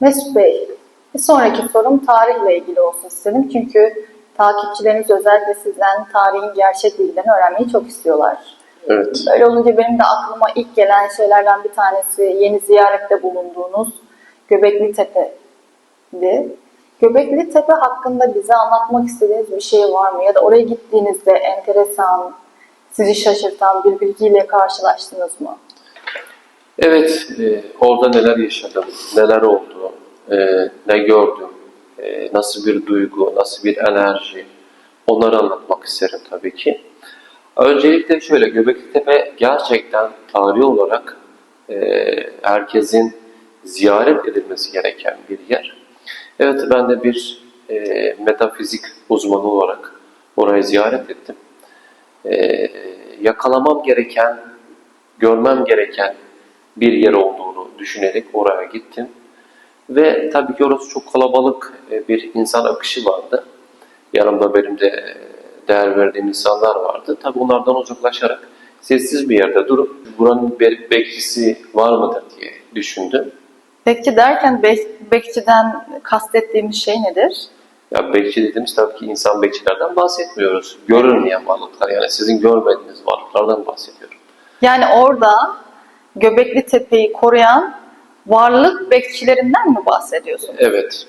Mesut Bey, bir sonraki sorum tarihle ilgili olsun istedim. Çünkü takipçileriniz özellikle sizden tarihin gerçek bilgilerini öğrenmeyi çok istiyorlar. Evet. Böyle olunca benim de aklıma ilk gelen şeylerden bir tanesi yeni ziyarette bulunduğunuz Göbekli Tepe'di. Göbekli Tepe hakkında bize anlatmak istediğiniz bir şey var mı? Ya da oraya gittiğinizde enteresan, sizi şaşırtan bir bilgiyle karşılaştınız mı? Evet, e, orada neler yaşadım, neler oldu, e, ne gördüm, e, nasıl bir duygu, nasıl bir enerji, onları anlatmak isterim tabii ki. Öncelikle şöyle, Göbekli Tepe gerçekten tarihi olarak e, herkesin ziyaret edilmesi gereken bir yer. Evet, ben de bir e, metafizik uzmanı olarak orayı ziyaret ettim. E, yakalamam gereken, görmem gereken bir yer olduğunu düşünerek oraya gittim. Ve tabii ki orası çok kalabalık e, bir insan akışı vardı. Yanımda benim de e, değer verdiğim insanlar vardı. Tabii onlardan uzaklaşarak sessiz bir yerde durup buranın bir bekçisi var mıdır diye düşündüm. Bekçi derken be- bekçiden kastettiğimiz şey nedir? Ya bekçi dediğimiz tabii ki insan bekçilerden bahsetmiyoruz. Görünmeyen varlıklar yani sizin görmediğiniz varlıklardan bahsediyorum. Yani orada Göbekli Tepe'yi koruyan varlık bekçilerinden mi bahsediyorsunuz? Evet.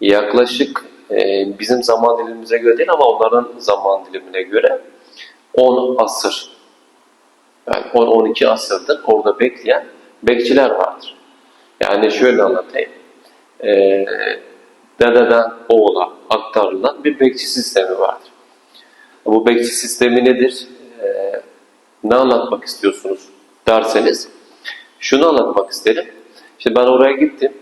Yaklaşık e, bizim zaman dilimimize göre değil ama onların zaman dilimine göre 10 asır yani 10-12 asırdır orada bekleyen bekçiler vardır. Yani şöyle anlatayım. E, dededen oğula aktarılan bir bekçi sistemi vardır. Bu bekçi sistemi nedir? E, ne anlatmak istiyorsunuz derseniz şunu anlatmak isterim. Şimdi ben oraya gittim.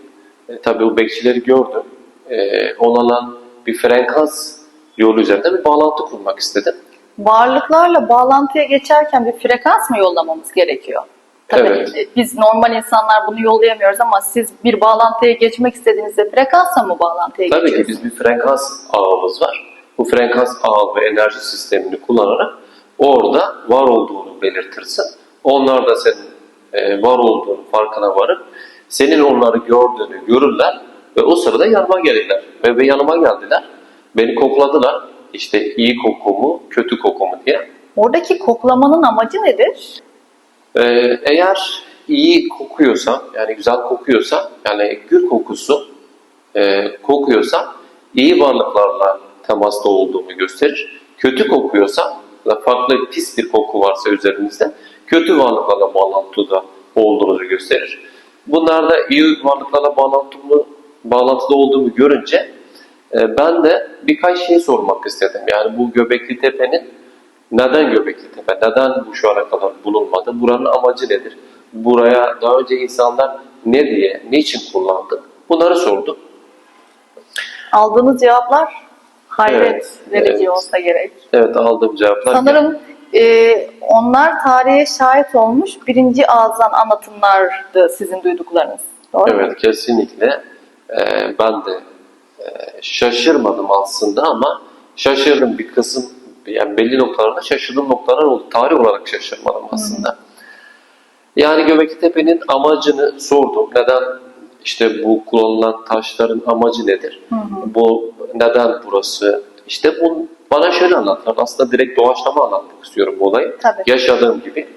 E, tabii bu bekçileri gördüm. E, onlarla bir frekans yolu üzerinde bir bağlantı kurmak istedim. Varlıklarla bağlantıya geçerken bir frekans mı yollamamız gerekiyor? Tabii Evet. e, biz normal insanlar bunu yollayamıyoruz ama siz bir bağlantıya geçmek istediğinizde frekansla mı bağlantıya Tabii ki geçiyorsunuz? biz bir frekans ağımız var. Bu frekans ağı ve enerji sistemini kullanarak orada var olduğunu belirtirsin. Onlar da senin e, var olduğunu farkına varıp senin onları gördüğünü görürler ve o sırada yanıma gelirler. Ve, ve yanıma geldiler. Beni kokladılar. İşte iyi koku mu, kötü koku mu diye. Oradaki koklamanın amacı nedir? Ee, eğer iyi kokuyorsa, yani güzel kokuyorsa, yani gül kokusu e, kokuyorsa iyi varlıklarla temasta olduğumu gösterir. Kötü kokuyorsa, farklı pis bir koku varsa üzerinizde, kötü varlıklarla bağlantıda olduğunuzu gösterir. Bunlar da iyi varlıklarla bağlantılı, bağlantıda olduğumu görünce e, ben de birkaç şey sormak istedim. Yani bu Göbekli Tepe'nin neden Göbekli Tepe? Neden bu şu ana kadar bulunmadı? Buranın amacı nedir? Buraya daha önce insanlar ne diye, niçin kullandı? Bunları sordum. Aldığınız cevaplar hayret Evet, verici evet. olsa gerek. Evet aldığım cevaplar. Sanırım e, onlar tarihe şahit olmuş birinci ağızdan anlatımlardı sizin duyduklarınız. Doğru mu? Evet kesinlikle. Ee, ben de e, şaşırmadım aslında ama şaşırdım bir kısım yani belli noktalarda şaşırdığım noktalar oldu. Tarih olarak şaşırmadım aslında. Yani Göbekli Tepe'nin amacını sordum. Neden işte bu kullanılan taşların amacı nedir? Bu neden burası? İşte bu bana şöyle anlattılar. Aslında direkt doğaçlama anlatmak istiyorum bu olayı. Tabii. Yaşadığım gibi.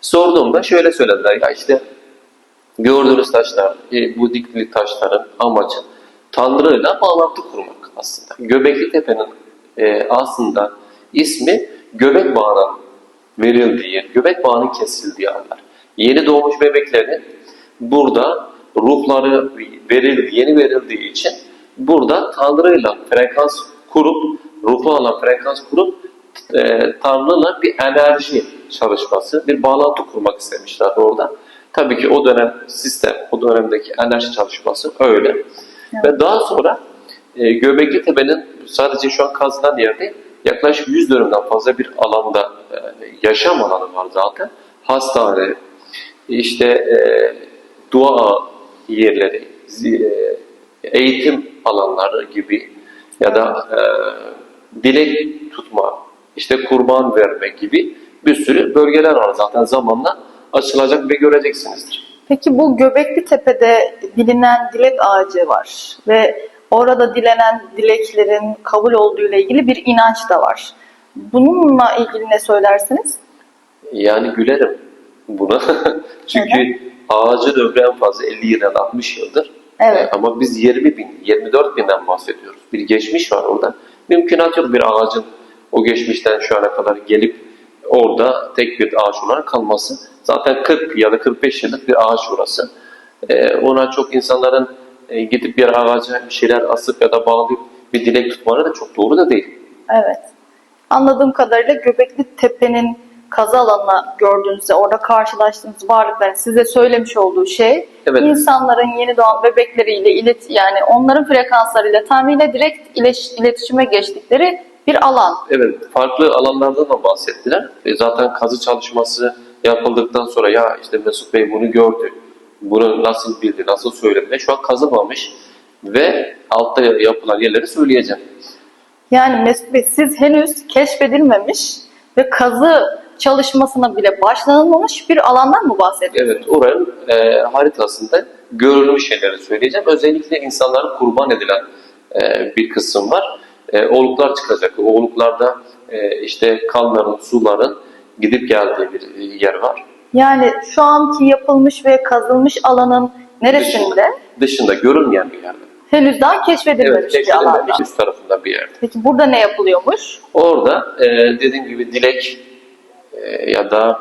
Sorduğumda şöyle söylediler. Ya işte gördüğünüz taşlar, e, bu dikili taşların amacı Tanrı'yla bağlantı kurmak aslında. Göbekli Tepe'nin e, aslında ismi göbek bağına verildiği, göbek bağının kesildiği anlar. Yeni doğmuş bebeklerin burada ruhları verildi, yeni verildiği için burada Tanrı'yla frekans kurup, ruhlarla frekans kurup e, Tanrı'la bir enerji çalışması, bir bağlantı kurmak istemişler orada. Tabii ki o dönem sistem, o dönemdeki enerji çalışması öyle. Ve daha sonra e, Göbekli Tepe'nin sadece şu an kazılan yerde yaklaşık 100 dönümden fazla bir alanda e, yaşam alanı var zaten. Hastane, işte e, dua yerleri, e, eğitim alanları gibi ya da e, dilek tutma, işte kurban verme gibi bir sürü bölgeler var zaten zamanla açılacak ve göreceksinizdir. Peki bu Göbekli Tepe'de bilinen dilek ağacı var ve orada dilenen dileklerin kabul olduğu ile ilgili bir inanç da var. Bununla ilgili ne söylersiniz? Yani gülerim buna. Çünkü ağacın ömrü en fazla 50 yıldan 60 yıldır. Evet. Ama biz 20 bin, 24 binden bahsediyoruz. Bir geçmiş var orada. Mümkünat yok bir ağacın o geçmişten şu ana kadar gelip orada tek bir ağaç olarak kalması. Zaten 40 ya da 45 yıllık bir ağaç orası. Ee, ona çok insanların e, gidip bir ağaca bir şeyler asıp ya da bağlayıp bir dilek tutmaları da çok doğru da değil. Evet. Anladığım kadarıyla Göbekli Tepe'nin kazı alanına gördüğünüzde orada karşılaştığınız varlıkların size söylemiş olduğu şey Evet. insanların yeni doğan bebekleriyle ilet yani onların frekanslarıyla Tanrı'yla direkt iletişime geçtikleri bir alan. Evet, farklı alanlardan da bahsettiler. E, zaten kazı çalışması yapıldıktan sonra ya işte Mesut Bey bunu gördü, bunu nasıl bildi, nasıl söyledi. Şu an kazılmamış ve altta yapılan yerleri söyleyeceğim. Yani Mesut Bey siz henüz keşfedilmemiş ve kazı çalışmasına bile başlanılmamış bir alandan mı bahsediyorsunuz? Evet, oranın e, haritasında görülmüş şeyleri söyleyeceğim. Özellikle insanların kurban edilen e, bir kısım var. E, oluklar çıkacak. O oluklarda e, işte kanların, suların gidip geldiği bir e, yer var. Yani şu anki yapılmış ve kazılmış alanın neresinde? Dışında, dışında görünmeyen bir yerde. Henüz daha keşfedilmemiş Evet, bir alanda. keşfedilmemiş tarafında bir yerde. Peki burada ne yapılıyormuş? Orada e, dediğim gibi dilek ya da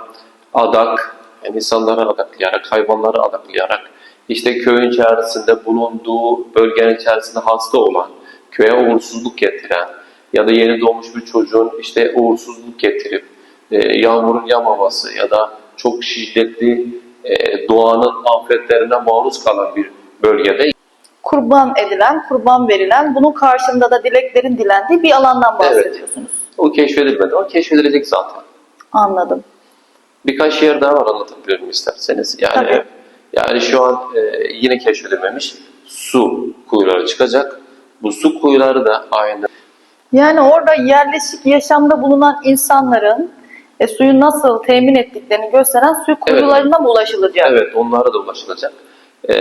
adak, yani insanları adaklayarak, hayvanları adaklayarak, işte köyün içerisinde bulunduğu bölgenin içerisinde hasta olan, köye uğursuzluk getiren ya da yeni doğmuş bir çocuğun işte uğursuzluk getirip e, yağmurun yağmaması ya da çok şiddetli e, doğanın afetlerine maruz kalan bir bölgede Kurban edilen, kurban verilen, bunun karşında da dileklerin dilendiği bir alandan Evet. bahsediyorsunuz. o keşfedilmedi. O keşfedilecek zaten. Anladım. Birkaç yer daha var anlatabilirim isterseniz. Yani Tabii. yani şu an e, yine keşfedilmemiş su kuyuları çıkacak. Bu su kuyuları da aynı. Yani orada yerleşik yaşamda bulunan insanların e, suyu nasıl temin ettiklerini gösteren su kuyularına mı ulaşılacak? Evet onlara da ulaşılacak. E,